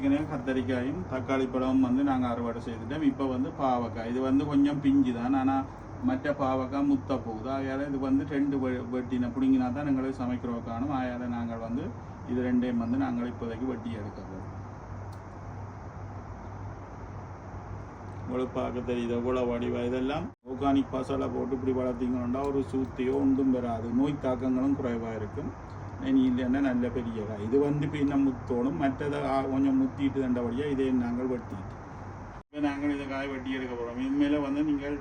ஏற்கனவே கத்தரிக்காயும் தக்காளி பழமும் வந்து நாங்கள் அறுவடை செய்துட்டோம். இப்போ வந்து பாவக்காய். இது வந்து கொஞ்சம் பிஞ்சு தான். ஆனால் மற்ற பாவக்காய் முத்த போகுது. ஆகையால் இது வந்து ரெண்டு வெட்டின பிடிங்கினா தான் எங்களுக்கு சமைக்கிறோம் காணும். ஆகையால் நாங்கள் வந்து இது ரெண்டையும் வந்து நாங்கள் இப்போதைக்கு வெட்டி எடுக்க போகிறோம் உங்களுக்கு பார்க்க தெரியுது எவ்வளோ வடிவா இதெல்லாம்? ஆர்கானிக் பசலை போட்டு இப்படி வளர்த்திங்கன்னா ஒரு சூத்தியோ ஒன்றும் பெறாது நோய் தாக்கங்களும் குறைவாக இருக்கும். இனி இல்லைன்னா நல்ல பெரிய காய் இது வந்து பின்ன முத்தோடும் மற்றதை கொஞ்சம் முத்திட்டு தண்டபடியாக இதை நாங்கள் வெட்டிட்டு இப்போ நாங்கள் இதை காய் வெட்டி எடுக்க போகிறோம் இனிமேல் வந்து நீங்கள்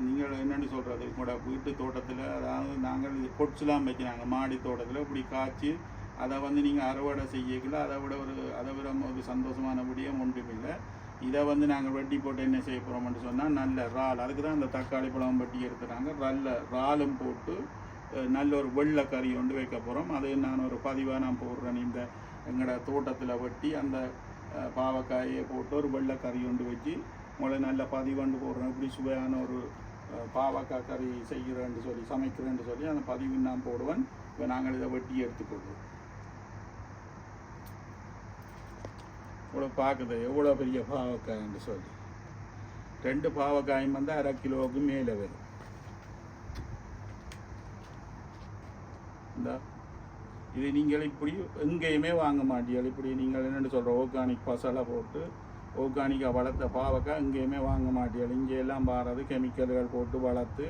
நீங்கள் என்னென்னு சொல்கிறது உங்களோட வீட்டு தோட்டத்தில் அதாவது நாங்கள் இது பொட்ஸ்லாம் வைக்கிறாங்க மாடி தோட்டத்தில் இப்படி காய்ச்சி அதை வந்து நீங்கள் அறுவடை செய்யக்குள்ள அதை விட ஒரு அதை விட ஒரு சந்தோஷமான விடியம் ஒன்றும் இல்லை இதை வந்து நாங்கள் வெட்டி போட்டு என்ன செய்ய போகிறோம்னு சொன்னால் நல்ல இறால் அதுக்கு தான் அந்த தக்காளி பழம் வெட்டி எடுத்துகிறாங்க நல்ல இறாலும் போட்டு நல்ல ஒரு வெள்ளை கறி கொண்டு வைக்க போகிறோம் அது நான் ஒரு பதிவாக நான் போடுறேன். இந்த எங்களோட தோட்டத்தில் வெட்டி அந்த பாவக்காயை போட்டு ஒரு வெள்ளை கறி கொண்டு வச்சு உங்களை நல்ல பதிவண்டு போடுறேன். இப்படி சுவையான ஒரு பாவக்காய் கறி செய்கிறேன்னு சொல்லி சமைக்கிறேன்னு சொல்லி அந்த பதிவு நான் போடுவேன். இப்போ நாங்கள் இதை வெட்டி எடுத்துக்கொள்வோம். இவ்வளோ பார்க்குது எவ்வளோ பெரிய பாவக்காய்ன்னு சொல்லி. ரெண்டு பாவக்காயும் வந்து அரை கிலோவுக்கு மேலே வரும். இந்த. இது நீங்கள் இப்படி எங்கேயுமே வாங்க மாட்டீர்கள். இப்படி நீங்கள் என்னென்னு சொல்கிற ஆர்கானிக் பசலை போட்டு ஆர்கானிக்காக வளர்த்த பாவக்காய் எங்கேயுமே வாங்க மாட்டீர்கள். இங்கே எல்லாம் பாடுறது கெமிக்கல்கள் போட்டு வளர்த்து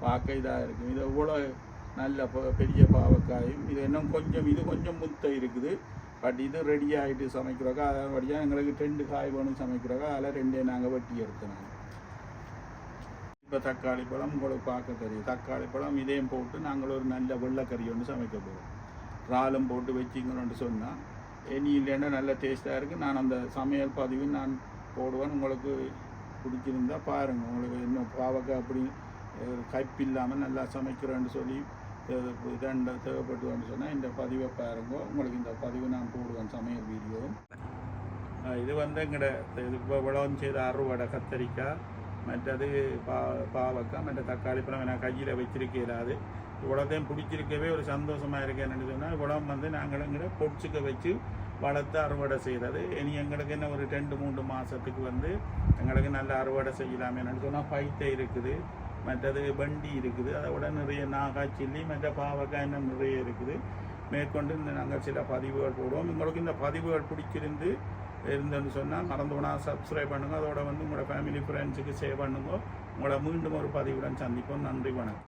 பார்க்க இதாக இருக்கும் இது இவ்வளோ நல்ல ப- பெரிய பாவக்காயும். இது இன்னும் கொஞ்சம் இது கொஞ்சம் முத்தை இருக்குது. பட் இது ரெடி ஆகிட்டு சமைக்கிறோக்கா அதன்படியாக எங்களுக்கு ரெண்டு காய் வேணும் சமைக்கிறோக்கா அதில் ரெண்டே நாங்கள் வெட்டி எடுத்துனாங்க இப்போ தக்காளி பழம் உங்களுக்கு பார்க்க தெரியும் தக்காளி பழம் இதையும் போட்டு நாங்கள் ஒரு நல்ல வெள்ளைக்கறி ஒன்று சமைக்க போகிறோம் இறாலும் போட்டு வச்சிங்கன்னு சொன்னால் இனி இல்லைன்னா நல்ல டேஸ்ட்டாக இருக்குது நான் அந்த சமையல் பதிவு நான் போடுவேன் உங்களுக்கு பிடிச்சிருந்தா பாருங்கள் உங்களுக்கு இன்னும் பாவக்காய் அப்படி கைப்பு இல்லாமல் நல்லா சமைக்கிறேன்னு சொல்லி இதண்ட தேவைப்பட்டுன்னு சொன்னால் இந்த பதிவை பாருங்க உங்களுக்கு இந்த பதிவு நான் போடுவேன் சமையல் வீடியோ இது வந்து எங்கட இது இப்போ விளவம் செய்த அறுவடை கத்தரிக்காய் மற்றது பா பாவக்காய் மற்ற தக்காளி பழம் நான் கையில் வச்சிருக்கிறாது இவ்வளோத்தையும் பிடிச்சிருக்கவே ஒரு சந்தோஷமாக இருக்கேன்னு சொன்னால் இவ்வளவு வந்து நாங்கள் எங்கட பொடிச்சுக்க வச்சு வளர்த்து அறுவடை செய்கிறது இனி எங்களுக்கு என்ன ஒரு ரெண்டு மூன்று மாதத்துக்கு வந்து எங்களுக்கு நல்ல அறுவடை செய்யலாம் என்னென்னு சொன்னால் பைத்தை இருக்குது மற்றது வண்டி இருக்குது. அதை விட நிறைய நாகாய் சில்லி மற்ற பாவக்காய் இன்னும் நிறைய இருக்குது. மேற்கொண்டு இந்த நாங்கள் சில பதிவுகள் போடுவோம். உங்களுக்கு இந்த பதிவுகள் பிடிச்சிருந்து இருந்தேன்னு சொன்னால் மறந்துவிடா சப்ஸ்கிரைப் பண்ணுங்க. அதோட வந்து உங்களோட ஃபேமிலி ஃப்ரெண்ட்ஸுக்கு சேவ் பண்ணுங்க. உங்களை மீண்டும் ஒரு பதிவுடன் சந்திப்போம். நன்றி வணக்கம்.